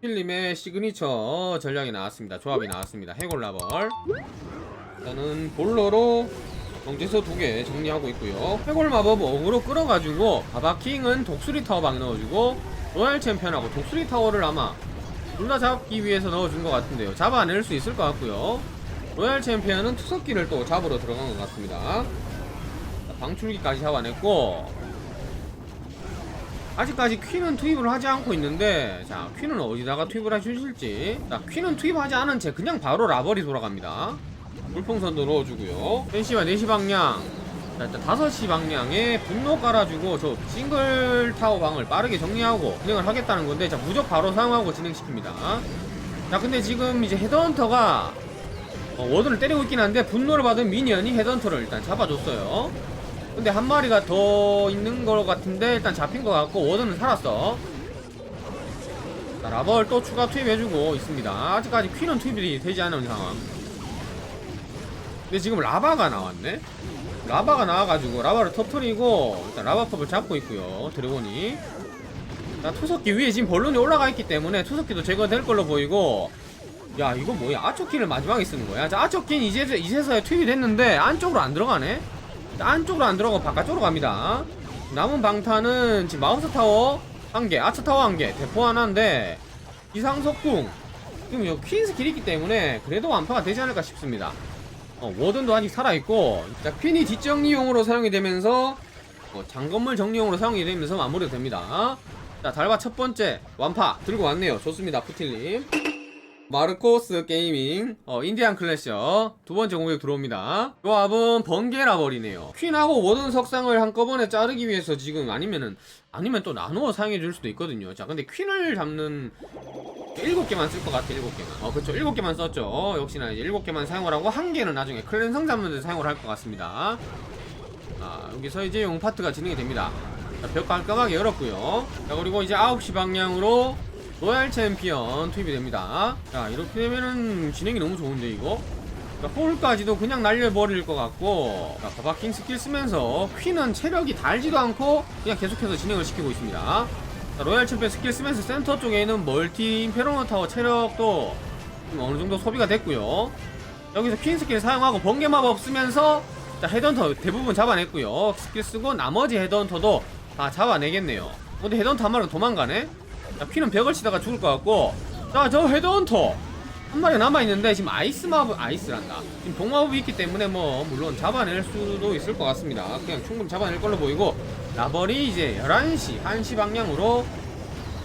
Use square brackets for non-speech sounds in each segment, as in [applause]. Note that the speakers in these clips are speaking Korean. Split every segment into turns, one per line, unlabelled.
필름의 시그니처 전략이 나왔습니다. 조합이 나왔습니다. 해골라벌. 일단은 볼러로 경제서 두 개 정리하고 있고요. 해골 마법 어그로 끌어가지고 바바킹은 독수리 타워 방 넣어주고 로얄 챔피언하고 독수리 타워를 아마 둘 다 잡기 위해서 넣어준 것 같은데요. 잡아낼 수 있을 것 같고요. 로얄 챔피언은 투석기를 또 잡으러 들어간 것 같습니다. 자, 방출기까지 잡아냈고 아직까지 퀸은 투입을 하지 않고 있는데 자 퀸은 어디다가 투입을 해주실지. 자 퀸은 투입하지 않은 채 그냥 바로 라벌이 돌아갑니다. 물풍선도 넣어주고요. 3시와 4시 방향. 자 일단 5시 방향에 분노 깔아주고 저 싱글 타워 방을 빠르게 정리하고 진행을 하겠다는 건데 자 무적 바로 사용하고 진행시킵니다. 자 근데 지금 이제 헤드헌터가 어, 워든을 때리고 있긴 한데 분노를 받은 미니언이 헤드헌터를 일단 잡아줬어요 근데 한 마리가 더 있는 것 같은데 일단 잡힌 것 같고 워든은 살았어. 자, 라벌 또 추가 투입해주고 있습니다. 아직까지 퀸은 투입이 되지 않은 상황. 근데 지금 라바가 나왔네? 라바가 나와가지고 라바를 터트리고 일단 라바컵을 잡고 있고요 드래곤이. 자 투석기 위에 지금 벌룬이 올라가 있기 때문에 투석기도 제거될 걸로 보이고. 야 이거 뭐야? 아초키를 마지막에 쓰는 거야? 자 아초키는 이제, 이제서야 투입이 됐는데 안쪽으로 안 들어가네 안쪽으로 안 들어가고 바깥쪽으로 갑니다. 남은 방탄은 지금 마우스 타워 한 개, 아츠 타워 한 개, 대포 하나인데 이상석궁 지금 요 퀸 스킬이 있기 때문에 그래도 완파가 되지 않을까 싶습니다. 어, 워든도 아직 살아있고 자 퀸이 뒷정리용으로 사용이 되면서 어, 장건물 정리용으로 사용이 되면서 마무리가 됩니다. 자 달바 첫 번째 완파 들고 왔네요. 좋습니다, 푸틸님. 마르코스 게이밍 어, 인디안 클래셔 두 번째 공격 들어옵니다. 조합은 번개라 버리네요. 퀸하고 워든 석상을 한꺼번에 자르기 위해서 지금 아니면은 아니면 또 나누어 사용해 줄 수도 있거든요. 자 근데 퀸을 잡는 7개만 쓸 것 같아 7개만 어 그쵸. 7개만 썼죠. 역시나 이제 7개만 사용을 하고 한 개는 나중에 클랜성 잡는 데 사용을 할 것 같습니다. 아 여기서 이제 용 파트가 진행이 됩니다. 자, 벽 깔끔하게 열었고요. 자 그리고 이제 9시 방향으로 로얄 챔피언 투입이 됩니다. 자, 이렇게 되면은 진행이 너무 좋은데, 이거? 자, 홀까지도 그냥 날려버릴 것 같고, 자, 바바킹 스킬 쓰면서, 퀸은 체력이 달지도 않고, 그냥 계속해서 진행을 시키고 있습니다. 자, 로얄 챔피언 스킬 쓰면서 센터 쪽에 있는 멀티 인페로노 타워 체력도 좀 어느 정도 소비가 됐고요. 여기서 퀸 스킬 사용하고 번개 마법 쓰면서, 자, 헤드헌터 대부분 잡아냈고요. 스킬 쓰고 나머지 헤드헌터도 다 잡아내겠네요. 근데 헤드헌터 한 마리가 도망가네? 자, 피는 벽을 치다가 죽을 것 같고. 자 저 헤드헌터. 한 마리 남아있는데 지금 아이스 마법 아이스란다. 지금 동마법이 있기 때문에 뭐 물론 잡아낼 수도 있을 것 같습니다. 그냥 충분히 잡아낼 걸로 보이고 라벌이 이제 11시 1시 방향으로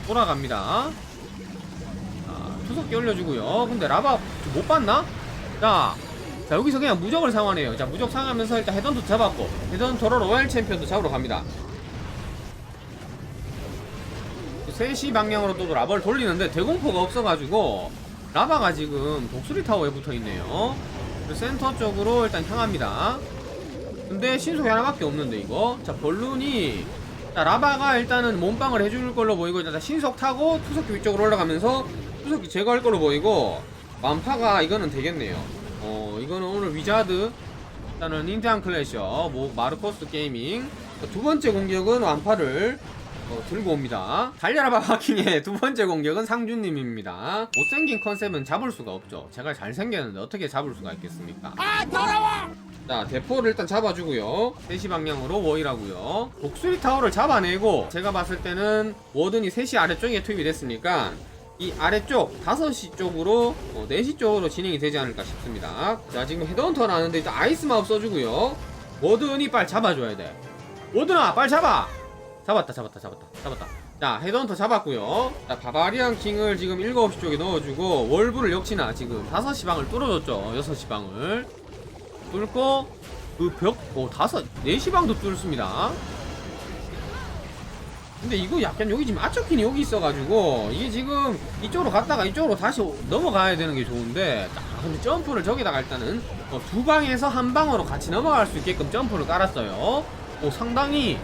돌아갑니다. 자 투석기 올려주고요. 근데 라바 못 봤나? 자, 자 여기서 그냥 무적을 사용하네요. 자 무적 사용하면서 일단 헤드헌터 잡았고 헤드헌터로 로얄 챔피언도 잡으러 갑니다 3시 방향으로 또 라바를 돌리는데 대공포가 없어가지고 라바가 지금 독수리 타워에 붙어있네요. 센터 쪽으로 일단 향합니다. 근데 신속이 하나밖에 없는데 이거. 자 벌룬이 자 라바가 일단은 몸빵을 해줄 걸로 보이고 일단 신속 타고 투석기 위쪽으로 올라가면서 투석기 제거할 걸로 보이고 완파가 이거는 되겠네요. 어 이거는 오늘 위자드 일단은 인디안 클래셔 뭐 마르코스 게이밍. 두 번째 공격은 완파를 어, 들고 옵니다. 달려라 바바킹의 두 번째 공격은 상준님입니다. 못생긴 컨셉은 잡을 수가 없죠. 제가 잘생겼는데 어떻게 잡을 수가 있겠습니까? 아 더러워! 자 대포를 일단 잡아주고요. 3시 방향으로 워이라고요. 독수리 타워를 잡아내고 제가 봤을 때는 워든이 3시 아래쪽에 투입이 됐으니까 이 아래쪽 5시 쪽으로 어, 4시 쪽으로 진행이 되지 않을까 싶습니다. 자 지금 헤드헌터 나는데 일단 아이스 마법 써주고요. 워든이 빨리 잡아줘야 돼. 워든아 빨리 잡아! 잡았다 잡았다 잡았다 잡았다 자 헤드헌터 잡았고요 자 바바리안 킹을 지금 7시 쪽에 넣어주고 월브를 역시나 지금 5시 방을 뚫어줬죠 6시 방을 뚫고 그 벽, 오, 다섯, 4시 방도 뚫습니다. 근데 이거 약간 여기 지금 아처킨이 여기 있어가지고 이게 지금 이쪽으로 갔다가 이쪽으로 다시 넘어가야 되는 게 좋은데 딱 근데 점프를 저기다가 일단은 어, 두 방에서 한 방으로 같이 넘어갈 수 있게끔 점프를 깔았어요. 오 상당히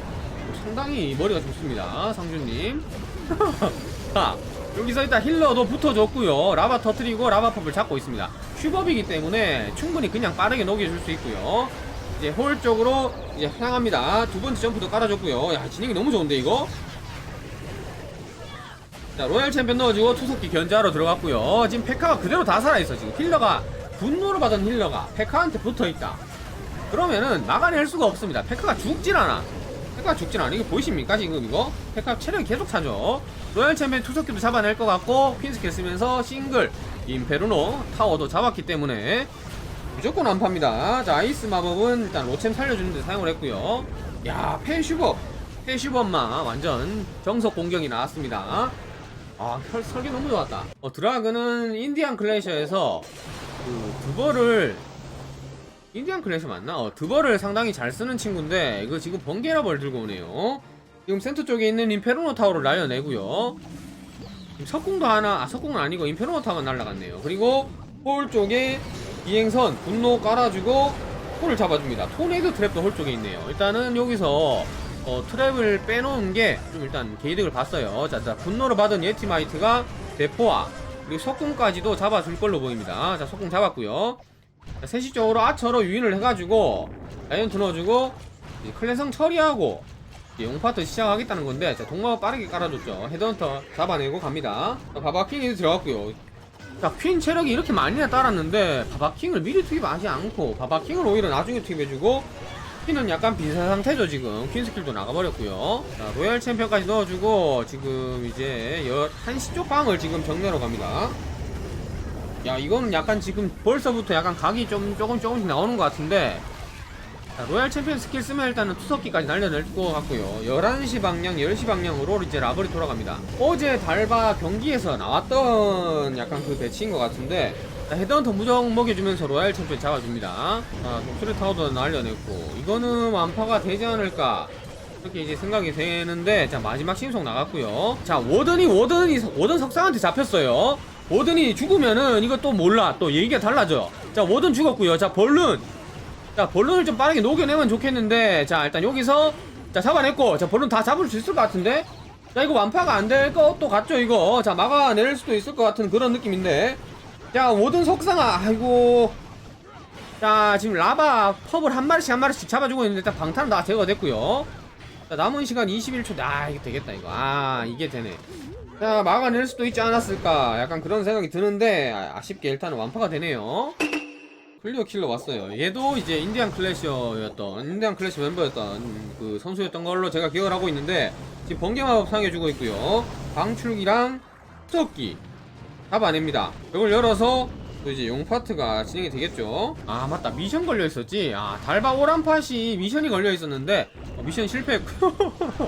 상당히 머리가 좋습니다. 상준님. [laughs] 자 여기서 일단 힐러도 붙어줬고요. 라바 터트리고 라바 팝을 잡고 있습니다. 슈법이기 때문에 충분히 그냥 빠르게 녹여줄 수 있고요. 이제 홀 쪽으로 이제 향합니다. 두 번째 점프도 깔아줬고요. 야 진행이 너무 좋은데 이거? 자 로얄 챔피언 넣어주고 투석기 견제하러 들어갔고요. 지금 페카가 그대로 다 살아있어 지금. 힐러가 분노를 받은 힐러가 페카한테 붙어있다. 그러면은 막아낼 수가 없습니다. 페카가 죽질 않아 페카가 죽질 않아 이거 보이십니까 지금 이거? 페카 체력이 계속 차죠. 로얄 챔피언 투석기도 잡아낼 것 같고 퀸스킬 쓰면서 싱글 임페르노 타워도 잡았기 때문에 무조건 안팝니다. 자 아이스 마법은 일단 로챔 살려주는데 사용을 했고요. 야 페슈법 페슈법만 완전 정석 공격이 나왔습니다. 아 설, 설계 너무 좋았다. 어, 드라그는 인디안 클래셔에서 그 드버를 인디안 클래셔 맞나? 어, 드버를 상당히 잘 쓰는 친구인데 이거 지금 번개라 벌 들고 오네요 지금 센터 쪽에 있는 인페르노 타워를 날려내고요 석궁도 하나 아 석궁은 아니고 인페르노 타워가 날라갔네요 그리고 홀 쪽에 비행선 분노 깔아주고 홀을 잡아줍니다 토네이도 트랩도 홀 쪽에 있네요 일단은 여기서 어, 트랩을 빼놓은 게 좀 일단 개이득을 봤어요. 자, 자, 분노를 받은 예티마이트가 대포와 그리고 석궁까지도 잡아줄 걸로 보입니다. 자, 석궁 잡았고요. 자, 세시적으로 아처로 유인을 해가지고 라이언 넣어주고 이제 클래성 처리하고 용파트 시작하겠다는 건데 자, 동마가 빠르게 깔아줬죠. 헤드헌터 잡아내고 갑니다. 자, 바바킹이 들어갔고요. 자, 퀸 체력이 이렇게 많이나 따랐는데 바바킹을 미리 투입하지 않고 바바킹을 오히려 나중에 투입해주고 퀸은 약간 비슷한 상태죠 지금 퀸 스킬도 나가버렸고요 자 로얄 챔피언까지 넣어주고 지금 이제 여, 한시 쪽 방을 지금 정리하러 갑니다 야 이거는 약간 지금 벌써부터 약간 각이 좀 조금 조금씩 나오는 것 같은데. 자, 로얄 챔피언 스킬 쓰면 일단은 투석기까지 날려낼 것 같고요. 11시 방향 10시 방향으로 이제 라벌이 돌아갑니다. 어제 달바 경기에서 나왔던 약간 그 배치인 것 같은데 자, 헤드헌터 무적 먹여주면서 로얄 챔피언 잡아줍니다. 자 독수리 타워도 날려냈고 이거는 완파가 되지 않을까? 이렇게 이제 생각이 되는데 자 마지막 신속 나갔고요. 자 워든이 워든이 워든 석상한테 잡혔어요 워든이 죽으면은 이거 또 몰라. 또 얘기가 달라져. 자 워든 죽었고요. 자 벌룬. 자 벌룬을 좀 빠르게 녹여내면 좋겠는데 자 일단 여기서 자 잡아냈고 자 벌룬 다 잡을 수 있을 것 같은데? 자 이거 완파가 안 될 것도 같죠 이거? 자 막아낼 수도 있을 것 같은 그런 느낌인데. 자 워든 석상아 아이고. 자 지금 라바 펍을 한 마리씩 한 마리씩 잡아주고 있는데 일단 방탄은 다 제거됐고요. 자 남은 시간 21초. 아 이게 되겠다 이거. 아 이게 되네 자 막아낼 수도 있지 않았을까? 약간 그런 생각이 드는데 아, 아쉽게 일단은 완파가 되네요. 클리어 킬러 왔어요. 얘도 이제 인디안 클래셔였던 인디안 클래셔 멤버였던 그 선수였던 걸로 제가 기억을 하고 있는데 지금 번개마법 사용해주고 있고요. 방출기랑 썩기 잡아냅니다. 이걸 열어서 또 이제 용 파트가 진행이 되겠죠. 아 맞다. 미션 걸려 있었지? 아 달바 오란팟이 미션이 걸려 있었는데 어, 미션 실패했고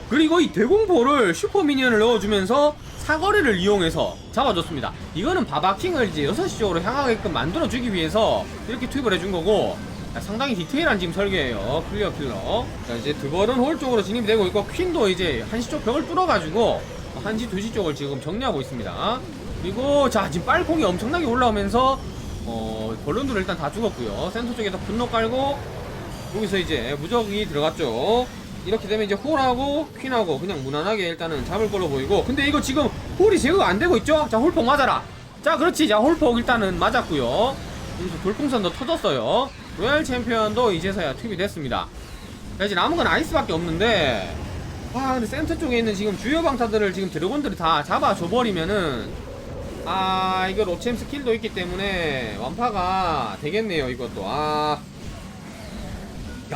[laughs] 그리고 이 대공포를 슈퍼 미니언을 넣어주면서 사거리를 이용해서 잡아줬습니다. 이거는 바바킹을 이제 6시 쪽으로 향하게끔 만들어주기 위해서 이렇게 투입을 해준 거고 아, 상당히 디테일한 지금 설계예요. 클리어 킬러. 자 이제 드벌은 홀 쪽으로 진입이 되고 있고 퀸도 이제 한시 쪽 벽을 뚫어가지고 한시 2시 쪽을 지금 정리하고 있습니다. 그리고 자 지금 빨콩이 엄청나게 올라오면서 어 벌룬들을 일단 다 죽었고요. 센터 쪽에서 분노 깔고 여기서 이제 무적이 들어갔죠 이렇게 되면 이제 홀하고 퀸하고 그냥 무난하게 일단은 잡을 걸로 보이고. 근데 이거 지금 홀이 제거가 안 되고 있죠? 자 홀폭 맞아라. 자 그렇지. 자 홀폭 일단은 맞았고요. 돌풍선도 터졌어요. 로얄 챔피언도 이제서야 투입이 됐습니다. 자 이제 남은 건 아이스밖에 없는데. 아 근데 센터 쪽에 있는 지금 주요 방타들을 지금 드래곤들이 다 잡아줘 버리면은 아 이거 로챔 스킬도 있기 때문에 완파가 되겠네요 이것도. 아야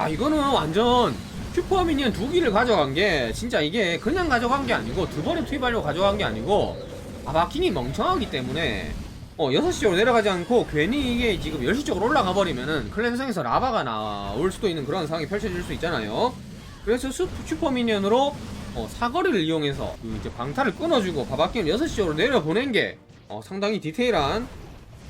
이거는 완전 슈퍼 미니언 두 기를 가져간 게 진짜 이게 그냥 가져간 게 아니고 두 번에 투입하려고 가져간 게 아니고 아 마킹이 멍청하기 때문에 어 6시 쪽으로 내려가지 않고 괜히 이게 지금 10시 쪽으로 올라가 버리면은 클랜성에서 라바가 나올 수도 있는 그런 상황이 펼쳐질 수 있잖아요. 그래서 슈, 슈퍼 미니언으로 어, 사거리를 이용해서 그 이제 방타를 끊어주고 바바킹을 6시 쪽으로 내려보낸 게 어, 상당히 디테일한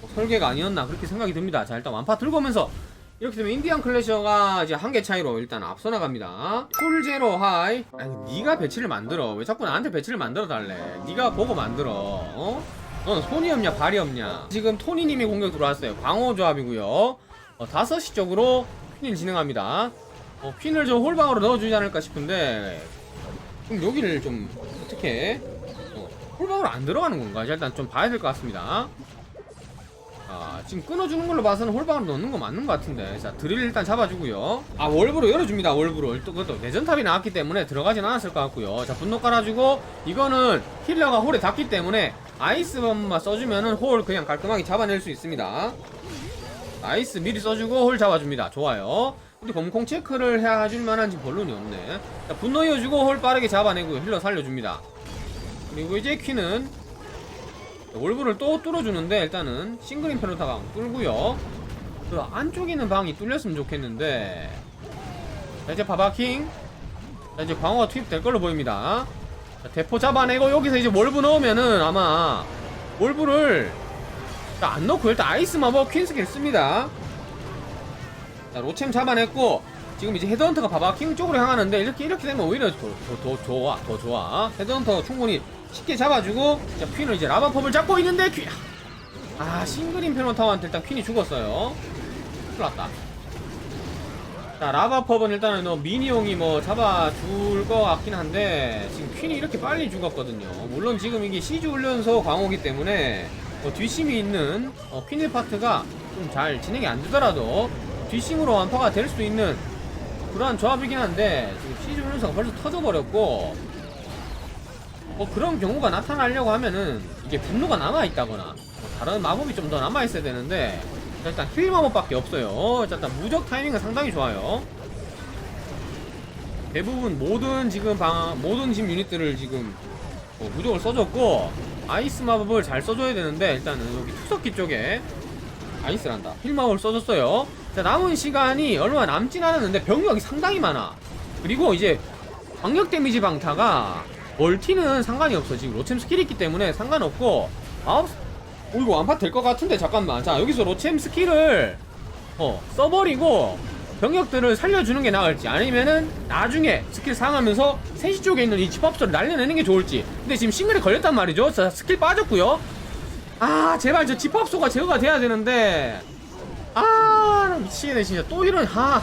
어, 설계가 아니었나 그렇게 생각이 듭니다. 자 일단 완파 들고 오면서 이렇게 되면 인디안 클래셔가 이제 한 개 차이로 일단 앞서 나갑니다. 풀 제로 하이. 아니 네가 배치를 만들어. 왜 자꾸 나한테 배치를 만들어 달래? 네가 보고 만들어. 어? 넌 손이 없냐 발이 없냐? 지금 토니님이 공격 들어왔어요. 광호 조합이고요. 어, 5시 쪽으로 퀸을 진행합니다. 어, 퀸을 좀 홀방으로 넣어주지 않을까 싶은데 그럼 여기를 좀 어떻게? 어, 홀방으로 안 들어가는 건가 일단 좀 봐야 될 것 같습니다 아, 지금 끊어주는 걸로 봐서는 홀방으로 넣는 거 맞는 것 같은데. 자, 드릴 일단 잡아주고요. 아, 월브로 열어줍니다, 월브로. 또, 그것도 내전탑이 나왔기 때문에 들어가진 않았을 것 같고요. 자, 분노 깔아주고, 이거는 힐러가 홀에 닿기 때문에 아이스범만 써주면은 홀 그냥 깔끔하게 잡아낼 수 있습니다. 아이스 미리 써주고 홀 잡아줍니다. 좋아요. 근데 검콩 체크를 해줄 만한 지금 본론이 없네. 자, 분노 이어주고 홀 빠르게 잡아내고 힐러 살려줍니다. 그리고 이제 퀸은 월브를 또 뚫어주는데 일단은 싱글 인 페로타방 뚫고요. 그 안쪽에 있는 방이 뚫렸으면 좋겠는데. 자 이제 바바킹. 자 이제 광어가 투입될 걸로 보입니다. 자, 대포 잡아내고 여기서 이제 월브 넣으면은 아마 월브를 자, 안 넣고 일단 아이스 마법 퀸 스킬 씁니다. 자 로챔 잡아냈고 지금 이제 헤드헌터가 바바킹 쪽으로 향하는데 이렇게 이렇게 되면 오히려 더, 더, 더 좋아 더 좋아. 헤드헌터 충분히 쉽게 잡아주고 자 퀸을 이제 라바법을 잡고 있는데 퀸. 아 싱글인 페노타한테 일단 퀸이 죽었어요. 큰일 났다. 자 라바법은 일단은 뭐 미니용이 뭐 잡아줄 것 같긴 한데 지금 퀸이 이렇게 빨리 죽었거든요. 물론 지금 이게 시즈 훈련소 광호기 때문에 어, 뒷심이 있는 어, 퀸의 파트가 좀 잘 진행이 안 되더라도 뒷심으로 완파가 될 수 있는 그러한 조합이긴 한데 지금 시즈 훈련소가 벌써 터져버렸고 뭐 그런 경우가 나타나려고 하면은 이게 분노가 남아있다거나 뭐 다른 마법이 좀 더 남아있어야 되는데 자, 일단 힐 마법밖에 없어요. 자, 일단 무적 타이밍은 상당히 좋아요. 대부분 모든 지금 방 모든 집 유닛들을 지금 뭐 무적을 써줬고 아이스 마법을 잘 써줘야 되는데 일단은 여기 투석기 쪽에 아이스란다. 힐 마법을 써줬어요. 자 남은 시간이 얼마 남진 않았는데 병력이 상당히 많아. 그리고 이제 광역 데미지 방타가 멀티는 상관이 없어. 지금 로챔 스킬이 있기 때문에 상관없고. 아홉 오 이거 완파 될 것 같은데 잠깐만. 자 여기서 로챔 스킬을 어 써버리고 병력들을 살려주는 게 나을지 아니면은 나중에 스킬 상하면서 3시 쪽에 있는 이 집합소를 날려내는 게 좋을지. 근데 지금 싱글에 걸렸단 말이죠. 자 스킬 빠졌고요. 아 제발 저 집합소가 제거가 돼야 되는데. 아나 미치겠네 진짜. 또 이런 하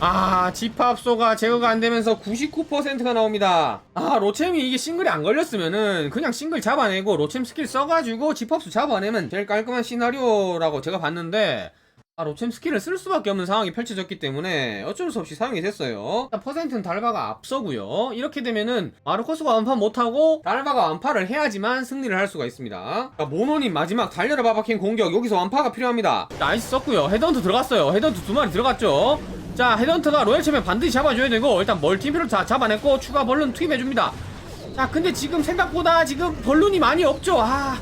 아, 집합소가 제거가 안 되면서 99%가 나옵니다. 아, 로챔이 이게 싱글이 안 걸렸으면은 그냥 싱글 잡아내고 로챔 스킬 써가지고 집합소 잡아내면 제일 깔끔한 시나리오라고 제가 봤는데 아, 로챔 스킬을 쓸 수밖에 없는 상황이 펼쳐졌기 때문에 어쩔 수 없이 사용이 됐어요. 일단 퍼센트는 달바가 앞서고요. 이렇게 되면은 마르코스가 완파 못하고 달바가 완파를 해야지만 승리를 할 수가 있습니다. 자, 모노님 마지막 달려라 바바킹 공격 여기서 완파가 필요합니다. 나이스 썼고요. 헤드헌트 들어갔어요. 헤드헌트 두 마리 들어갔죠. 자 헤드헌트가 로얄 챔피언 반드시 잡아줘야 되고 일단 멀티표를 다 잡아냈고 추가 벌룬 투입해줍니다. 자 근데 지금 생각보다 지금 벌룬이 많이 없죠. 아.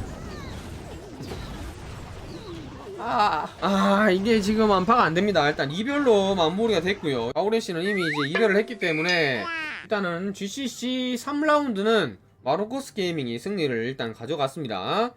아, 아, 이게 지금 완파가 안 됩니다. 일단 이별로 마무리가 됐고요. 아우레 씨는 이미 이제 이별을 했기 때문에 일단은 GCC 3라운드는 마르코스 게이밍이 승리를 일단 가져갔습니다.